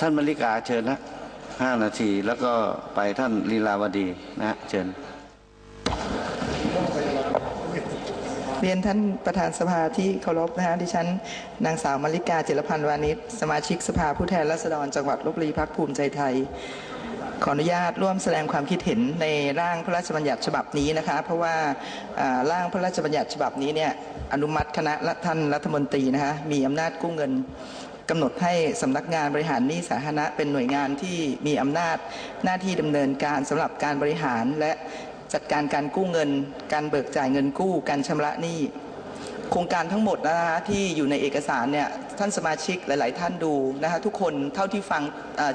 ท่านมาริกาเชิญนะห้านาที แล้วก็ไปท่านลีลาวดีนะเชิญเรียนท่านประธานสภาที่เคารพนะฮะดิฉัน นางสาวมริกาเจิรพันธ์วานิชสมาชิกสภาผู้แทนราษฎรจังหวัดลบบุรีพักภูมิใจไทย ขออนุญาตร่วมแสดงความคิดเห็นในร่างพระราชบัญญัติฉบับนี้นะคะ เพราะว่าร่างพระราชบัญญัติฉบับนี้เนี่ยอนุมัติคณะและท่านรัฐมนตรีนะคะมีอำนาจกู้เงิน กำหนดให้สำนักงานบริหารหนี้สาธารณะเป็นหน่วยงานที่มีอำนาจหน้าที่ดำเนินการสำหรับการบริหารและจัดการการกู้เงิน การเบิกจ่ายเงินกู้ การชำระหนี้ โครงการทั้งหมดนะคะที่อยู่ในเอกสารเนี่ยท่านสมาชิกหลาย ๆ ท่านดูนะคะทุกคนเท่าที่ฟัง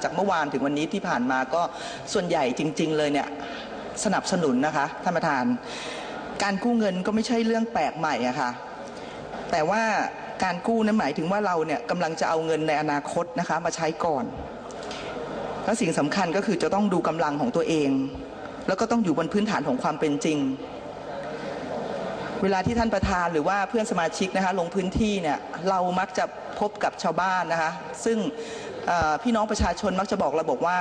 จากเมื่อวานถึงวันนี้ที่ผ่านมาก็ส่วนใหญ่จริง ๆ เลยเนี่ยสนับสนุนนะคะท่านประธาน การกู้เงินก็ไม่ใช่เรื่องแปลกใหม่อะค่ะแต่ว่า การกู้นั้นหมายถึงว่าเราเนี่ยกำลังจะเอาเงินในอนาคตนะคะมาใช้ก่อน และสิ่งสำคัญก็คือจะต้องดูกำลังของตัวเอง แล้วก็ต้องอยู่บนพื้นฐานของความเป็นจริง เวลาที่ท่านประธานหรือว่าเพื่อนสมาชิกนะคะลงพื้นที่เนี่ยเรามักจะพบกับชาวบ้านนะคะซึ่งพี่น้องประชาชนมักจะบอกเราบอกว่า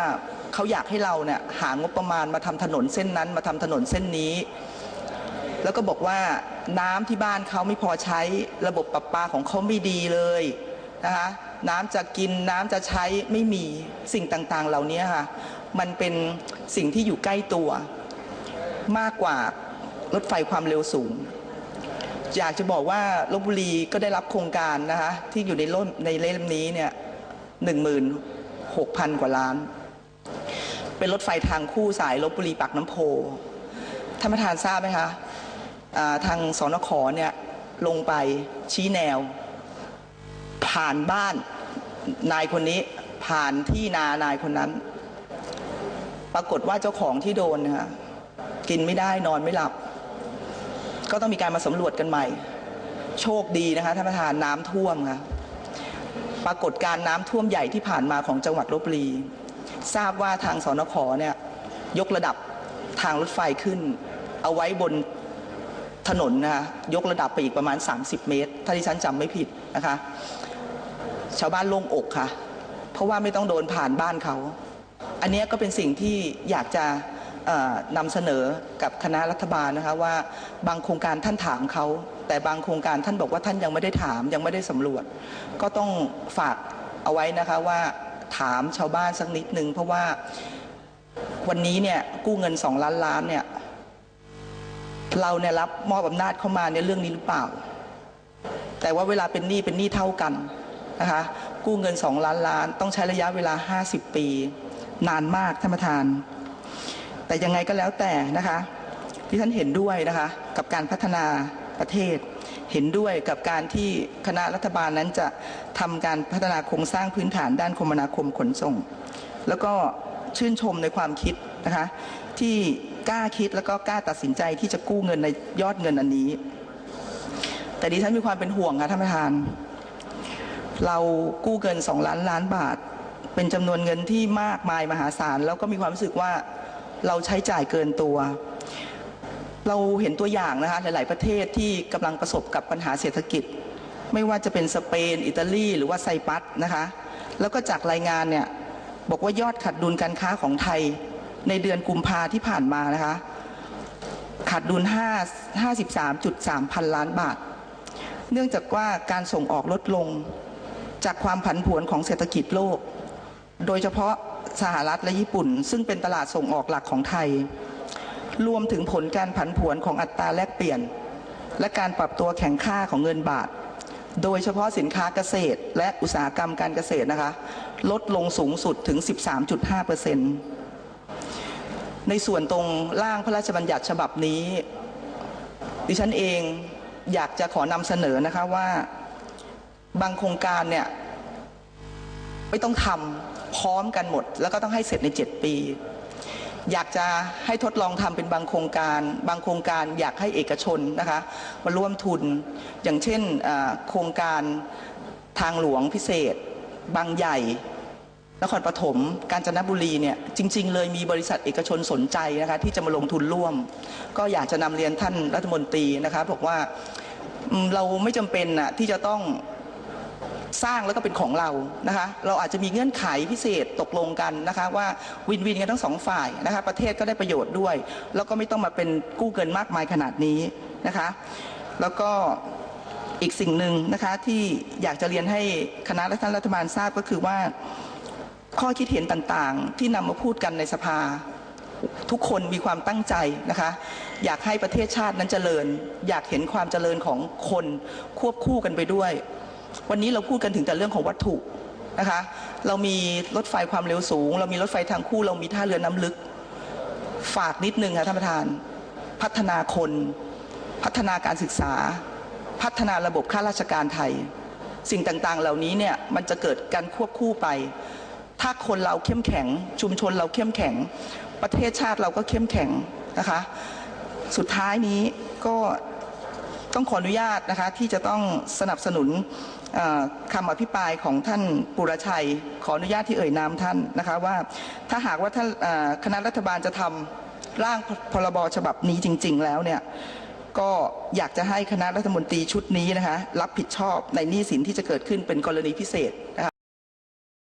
เขาอยากให้เราเนี่ยหางบประมาณมาทำถนนเส้นนั้น มาทำถนนเส้นนี้ แล้วก็บอกว่า น้ำที่บ้านเขาไม่พอใช้ระบบประปาของเขาไม่ดีเลยนะคะน้ำจะกินน้ำจะใช้ไม่มีสิ่งต่างๆ เหล่านี้ค่ะ มันเป็นสิ่งที่อยู่ใกล้ตัว มากกว่ารถไฟความเร็วสูง อยากจะบอกว่าลบบุรีก็ได้รับโครงการนะคะที่อยู่ในร่มในเล่มนี้เนี่ยหนึ่งหมื่นหกพันกว่าล้าน เป็นรถไฟทางคู่สายลบบุรีปากน้ำโพท่านประธานทราบไหมคะ ทางสนขเนี่ยลงไปชี้แนว ผ่านบ้านนายคนนี้ผ่านที่นานายคนนั้น ปรากฏว่าเจ้าของที่โดนนะคะกินไม่ได้นอนไม่หลับ ก็ต้องมีการมาสำรวจกันใหม่ โชคดีนะคะท่านประธานน้ำท่วมค่ะปรากฏการน้ำท่วมใหญ่ที่ผ่านมาของจังหวัดลบบุรี ทราบว่าทางสนขเนี่ยยกระดับทางรถไฟขึ้น เอาไว้บน ถนนนะคะยกระดับไปอีกประมาณ 30 เมตร ถ้าที่ฉันจำไม่ผิดนะคะ ชาวบ้านโล่งอกค่ะ เพราะว่าไม่ต้องโดนผ่านบ้านเขา อันนี้ก็เป็นสิ่งที่อยากจะนำเสนอกับคณะรัฐบาลนะคะว่าบางโครงการท่านถามเขา แต่บางโครงการท่านบอกว่าท่านยังไม่ได้ถามยังไม่ได้สำรวจ ก็ต้องฝากเอาไว้นะคะว่าถามชาวบ้านสักนิดนึงเพราะว่าวันนี้เนี่ยกู้เงินสองล้านล้านเนี่ย เราเนี่ยรับมอบอำนาจเข้ามาในเรื่องนี้หรือเปล่า แต่ว่าเวลาเป็นหนี้เป็นหนี้เท่ากันนะคะกู้เงิน 2 ล้านล้านต้องใช้ระยะเวลา 50 ปี นานมากท่านประธาน แต่ยังไงก็แล้วแต่นะคะที่ท่านเห็นด้วยนะคะกับการพัฒนาประเทศ เห็นด้วยกับการที่คณะรัฐบาลนั้นจะทำการพัฒนาโครงสร้างพื้นฐานด้านคมนาคมขนส่ง แล้วก็ชื่นชมในความคิด นะคะที่กล้าคิดแล้วก็กล้าตัดสินใจที่จะกู้เงินในยอดเงินอันนี้ แต่ดิฉันมีความเป็นห่วงค่ะท่านประธาน เรากู้เงินสองล้านล้านบาท เป็นจำนวนเงินที่มากมายมหาศาล แล้วก็มีความรู้สึกว่าเราใช้จ่ายเกินตัว เราเห็นตัวอย่างนะคะหลาย ๆ ประเทศที่กำลังประสบกับปัญหาเศรษฐกิจ ไม่ว่าจะเป็นสเปน อิตาลีหรือว่าไซปัสนะคะ แล้วก็จากรายงานเนี่ยบอกว่ายอดขาดดุลการค้าของไทย ในเดือนกุมภาที่ผ่านมานะคะขาดดุล5 53.3 พันล้านบาท เนื่องจากว่าการส่งออกลดลงจากความผันผวนของเศรษฐกิจโลก โดยเฉพาะสหรัฐและญี่ปุ่น ซึ่งเป็นตลาดส่งออกหลักของไทย รวมถึงผลการผันผวนของอัตราแลกเปลี่ยน และการปรับตัวแข็งค่าของเงินบาท โดยเฉพาะสินค้าเกษตร และอุตสาหกรรมการเกษตรนะคะ ลดลงสูงสุดถึง 13.5เปอร์เซ็นต์ ในส่วนตรงร่างพระราชบัญญัติฉบับนี้ ดิฉันเองอยากจะขอนำเสนอนะคะว่าบางโครงการเนี่ยไม่ต้องทำพร้อมกันหมด แล้วก็ต้องให้เสร็จใน 7 ปี อยากจะให้ทดลองทำเป็นบางโครงการ บางโครงการอยากให้เอกชนนะคะมาร่วมทุน อย่างเช่นโครงการทางหลวงพิเศษ บางใหญ่ นครปฐมกาญจนบุรีเนี่ยจริง ๆ เลยมีบริษัทเอกชนสนใจนะคะที่จะมาลงทุนร่วม ก็อยากจะนำเรียนท่านรัฐมนตรีนะคะบอกว่าเราไม่จำเป็นน่ะที่จะต้องสร้างแล้วก็เป็นของเรานะคะเราอาจจะมีเงื่อนไขพิเศษตกลงกันนะคะว่าวินวินกันทั้งสองฝ่ายนะคะประเทศก็ได้ประโยชน์ด้วย แล้วก็ไม่ต้องมาเป็นกู้เกินมากมายขนาดนี้นะคะแล้วก็อีกสิ่งหนึ่งนะคะที่อยากจะเรียนให้คณะและท่านรัฐบาลทราบก็คือว่า ข้อคิดเห็นต่างๆ ที่นำมาพูดกันในสภา ทุกคนมีความตั้งใจนะคะ อยากให้ประเทศชาตินั้นเจริญ อยากเห็นความเจริญของคนควบคู่กันไปด้วย วันนี้เราพูดกันถึงแต่เรื่องของวัตถุนะคะ เรามีรถไฟความเร็วสูง เรามีรถไฟทางคู่ เรามีท่าเรือน้ำลึก ฝากนิดนึงค่ะท่านประธาน พัฒนาคน พัฒนาการศึกษา พัฒนาระบบข้าราชการไทย สิ่งต่างๆ เหล่านี้เนี่ยมันจะเกิดการควบคู่ไป ถ้าคนเราเข้มแข็ง ชุมชนเราเข้มแข็ง ประเทศชาติเราก็เข้มแข็งนะคะ สุดท้ายนี้ก็ต้องขออนุญาตนะคะที่จะต้องสนับสนุนคำอภิปรายของท่านปุรชัย ขออนุญาตที่เอ่ยนามท่านนะคะว่าถ้าหากว่าท่านคณะรัฐบาลจะทำร่างพรบฉบับนี้จริง ๆ แล้วเนี่ยก็อยากจะให้คณะรัฐมนตรีชุดนี้นะคะรับผิดชอบในหนี้สินที่จะเกิดขึ้นเป็นกรณีพิเศษนะคะ